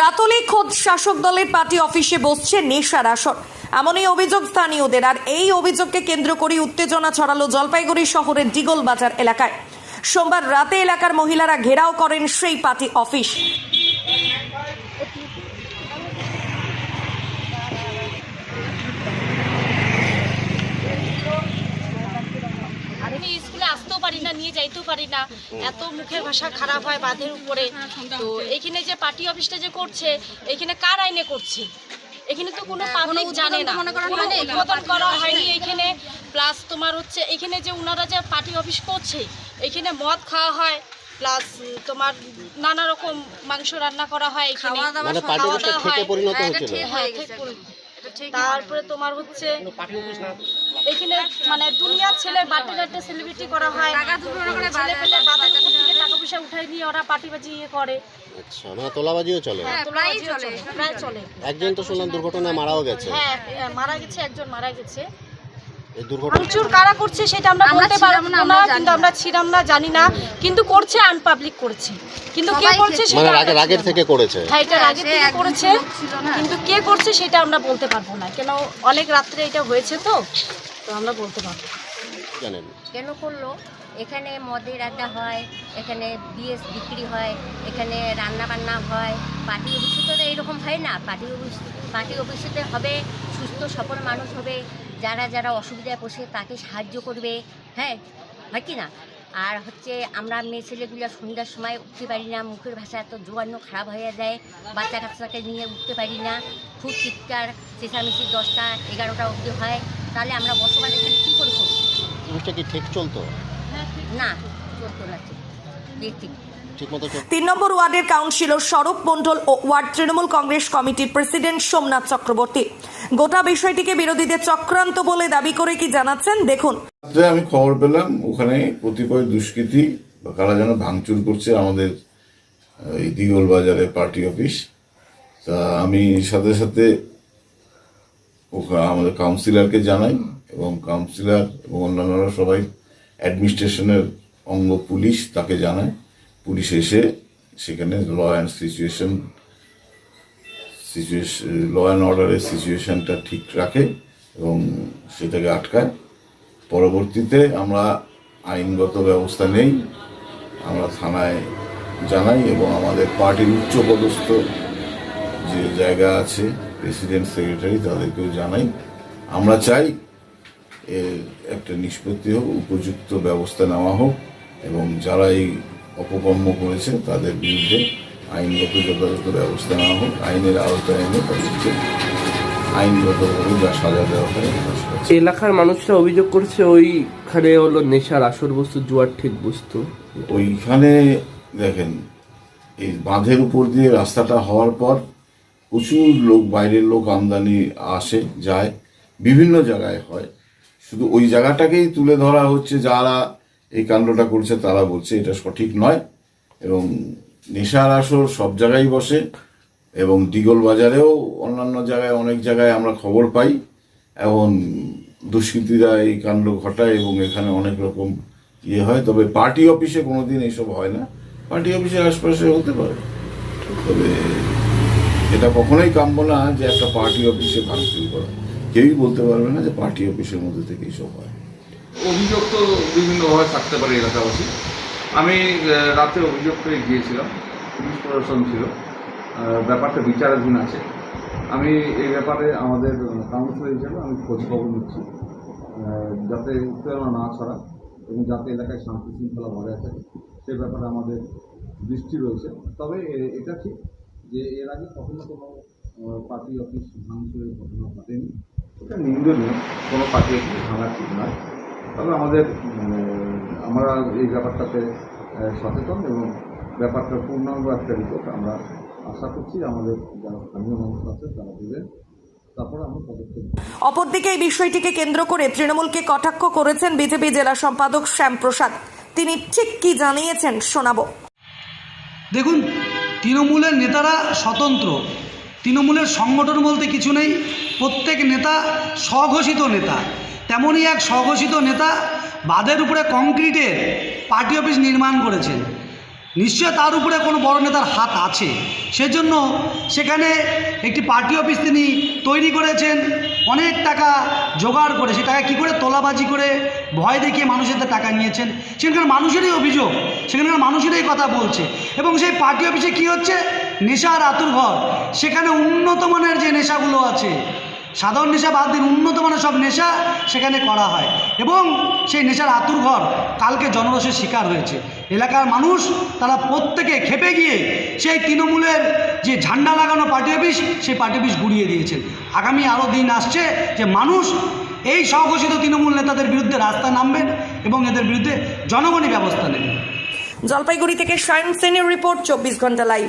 রাতলে খোদ শাসক দলের পার্টি অফিসে বসছে নেশার আসর। এমনই অভিযোগ স্থানীয়দের, আর এই অভিযোগকে কেন্দ্র করে উত্তেজনা ছড়ালো জলপাইগুড়ি শহরের ডিগল বাজার এলাকায়। সোমবার রাতে এলাকার মহিলারা ঘেরাও করেন সেই পার্টি অফিস। আমি স্কুলে আসতেও পারি না নিয়ে যাইতেও পারি না। এত মুখের ভাষা খারাপ হয় বাঁধের উপরে। তো এখানে যে পার্টি অফিসটা যে করছে এখানে কার আইনে করছে? এখানে তো কোনো পাবলিক জানে না। উদ্বোধন করা হয়নি এখানে। প্লাস তোমার হচ্ছে এখানে যে ওনারা যে পার্টি অফিস করছে এখানে মদ খাওয়া হয়। প্লাস তোমার নানা রকম মাংস রান্না করা হয় এখানে। মানে পার্টি খাওয়া দাওয়া হয়। পরিণত হয়েছিল। হ্যাঁ। তারপরে তোমার হচ্ছে এখানে মানে দুনিয়ার ছেলে বাটে বাটে সেলিব্রিটি করা হয়। ছেলে পেলে বাদের থেকে টাকা পয়সা উঠাই নিয়ে ওরা পার্টি বাজি ইয়ে করে। আচ্ছা মানে তোলাবাজিও চলে। হ্যাঁ চলে। প্রায় চলে। একজন তো শুনলাম দুর্ঘটনায় মারাও গেছে। হ্যাঁ মারা গেছে একজন মারা গেছে। ভাঙচুর কারা করছে সেটা আমরা বলতে পারব না কিন্তু আমরা ছিলাম না জানি না কিন্তু করছে আনপাবলিক করছে। কিন্তু কে করছে মানে সেটা রাগের রাগের থেকে করেছে। হ্যাঁ এটা আগে থেকে করেছে কিন্তু কে করছে সেটা আমরা বলতে পারব না। কেন অনেক রাত্রে এটা হয়েছে তো তো আমরা বলতে পারব জানেন। কেন করল? এখানে মদের আড্ডা হয় এখানে বিএস বিক্রি হয় এখানে রান্না বান্না হয় পার্টি অফিসে তো এইরকম হয় না। পার্টি অফিস পার্টি অফিসেতে হবে সুস্থ সফল মানুষ হবে। যারা যারা অসুবিধায় বসে তাকে সাহায্য করবে হ্যাঁ? হয় কি না? আর হচ্ছে আমরা মেয়ে ছেলেগুলো সন্ধ্যার সময় উঠতে পারি না মুখের ভাষা এত জোয়ান্ন খারাপ হয়ে যায় বাচ্চা কাচ্চাকে নিয়ে উঠতে পারি না। খুব চিৎকার চেঁচামেচি দশটা এগারোটা অবধি হয়। তাহলে আমরা বসবাস এখানে কী করে করব কি ঠিক চলতো? না চলতো না ঠিক। ঠিক তিন নম্বর ওয়ার্ডের কাউন্সিলর স্বরূপ মণ্ডল ও ওয়ার্ড তৃণমূল কংগ্রেস কমিটির প্রেসিডেন্ট সোমনাথ চক্রবর্তী। গোটা বিষয়টিকে বিরোধীদের চক্রান্ত বলে দাবি করে কি জানাচ্ছেন? দেখুন। আমি খবর পেলাম ওখানে কতিপয় দুষ্কৃতী কারা যেন ভাঙচুর করছে আমাদের এই দিগল বাজারে পার্টি অফিস। তা আমি সাথে সাথে আমাদের কাউন্সিলরকে জানাই এবং কাউন্সিলর এবং অন্যান্যরা সবাই অ্যাডমিনিস্ট্রেশনের অঙ্গ পুলিশ তাকে জানায়। পুলিশ এসে সেখানে law and situation law and অর্ডারের সিচুয়েশনটা ঠিক রাখে এবং সেটাকে আটকায়। পরবর্তীতে আমরা আইনগত ব্যবস্থা নেই, আমরা থানায় জানাই এবং আমাদের পার্টির উচ্চপদস্থ যে জায়গা আছে প্রেসিডেন্ট সেক্রেটারি তাদেরকেও জানাই। আমরা চাই এর একটা নিষ্পত্তি হোক, উপযুক্ত ব্যবস্থা নেওয়া হোক এবং যারা এই অপকর্ম করেছে তাদের বিরুদ্ধে আইনগত যথাযথ ব্যবস্থা নেওয়া হোক আইনের আওতায় এনে তাদেরকে আইনগতভাবে যা সাজা দেওয়া হয় এলাকার মানুষরা অভিযোগ করছে ওইখানে হলো নেশার আসর বস্তু জুয়ার ঠিক বস্তু। ওইখানে দেখেন এই বাঁধের উপর দিয়ে রাস্তাটা হওয়ার পর প্রচুর লোক বাইরের লোক আমদানি আসে যায় বিভিন্ন জায়গায় হয়। শুধু ওই জায়গাটাকেই তুলে ধরা হচ্ছে যারা এই কাণ্ডটা করছে তারা বলছে এটা সঠিক নয় এবং নেশার আসর সব জায়গায় বসে এবং দিগল বাজারেও অন্যান্য জায়গায় অনেক জায়গায় আমরা খবর পাই এবং দুষ্কৃতীরা এই কাণ্ড ঘটায় এবং এখানে অনেক রকম ইয়ে হয়। তবে পার্টি অফিসে কোনো কোনোদিন এইসব হয় না। পার্টি অফিসের আশপাশে হতে পারে। তবে এটা কখনোই কাম্য না যে একটা পার্টি অফিসে ভাঙচুর করা। কেউই বলতে পারবে না যে পার্টি অফিসের মধ্যে থেকে এইসব হয়। অভিযোগ তো বিভিন্নভাবে থাকতে পারে এলাকাবাসী। আমি রাতে অভিযোগ করে গিয়েছিলাম, পুলিশ প্রশাসন ছিল। ব্যাপারটা বিচারাধীন আছে। আমি এই ব্যাপারে আমাদের কাউন্সিলর হিসেবে আমি খোঁজ খবর নিচ্ছি। যাতে উত্তেজনা না ছড়া এবং যাতে এলাকায় শান্তি শৃঙ্খলা বজায় থাকে, সে ব্যাপারে আমাদের দৃষ্টি রয়েছে। তবে এটা ঠিক যে এর আগে কখনো কোনো পার্টি অফিস ভাঙচুরের ঘটনা ঘটেনি। এটা নিন্দনীয়। কোনো পার্টি অফিস ভাঙা ঠিক নয়। তবে আমাদের মানে, আমরা এই ব্যাপারটাতে সচেতন এবং ব্যাপারটা পূর্ণাঙ্গ একটা রিপোর্ট আমরা আশা করছি আমাদের যারা স্থানীয় মানুষ আছে তারা দেবেন তারপরে আমরা পদক্ষেপ নেব। অপরদিকে এই বিষয়টিকে কেন্দ্র করে তৃণমূলকে কটাক্ষ করেছেন বিজেপি জেলা সম্পাদক শ্যামপ্রসাদ। তিনি ঠিক কি জানিয়েছেন শোনাবো। দেখুন তৃণমূলের নেতারা স্বতন্ত্র। তৃণমূলের সংগঠন বলতে কিছু নেই। প্রত্যেক নেতা স্বঘোষিত নেতা। তেমনই এক স্বঘোষিত নেতা বাঁধের উপরে কংক্রিটের পার্টি অফিস নির্মাণ করেছেন। নিশ্চয় তার উপরে কোনো বড় নেতার হাত আছে। সেজন্য সেখানে একটি পার্টি অফিস তিনি তৈরি করেছেন। অনেক টাকা জোগাড় করে, সে টাকা কী করে তোলাবাজি করে, ভয় দেখিয়ে মানুষের টাকা নিয়েছেন। সেখানকার মানুষেরই অভিযোগ, সেখানকার মানুষেরই কথা বলছে। এবং সেই পার্টি অফিসে কী হচ্ছে? নেশার আতুর ঘর সেখানে উন্নত মানের যে নেশাগুলো আছে সাধারণ নেশা বাদ দিন উন্নত মানের সব নেশা সেখানে করা হয়। এবং সেই নেশার আতুর ঘর কালকে জনরসের শিকার হয়েছে। এলাকার মানুষ তারা প্রত্যেকে খেপে গিয়ে সেই তৃণমূলের যে ঝান্ডা লাগানো পার্টি অফিস, সেই পার্টি অফিস গুড়িয়ে দিয়েছেন। আগামী আরও দিন আসছে যে মানুষ এই স্বঘোষিত তৃণমূল নেতাদের বিরুদ্ধে রাস্তা নামবেন এবং এদের বিরুদ্ধে জনগণই ব্যবস্থা নেবেন। জলপাইগুড়ি থেকে সায়ন সেনের রিপোর্ট, চব্বিশ ঘণ্টা লাইভ।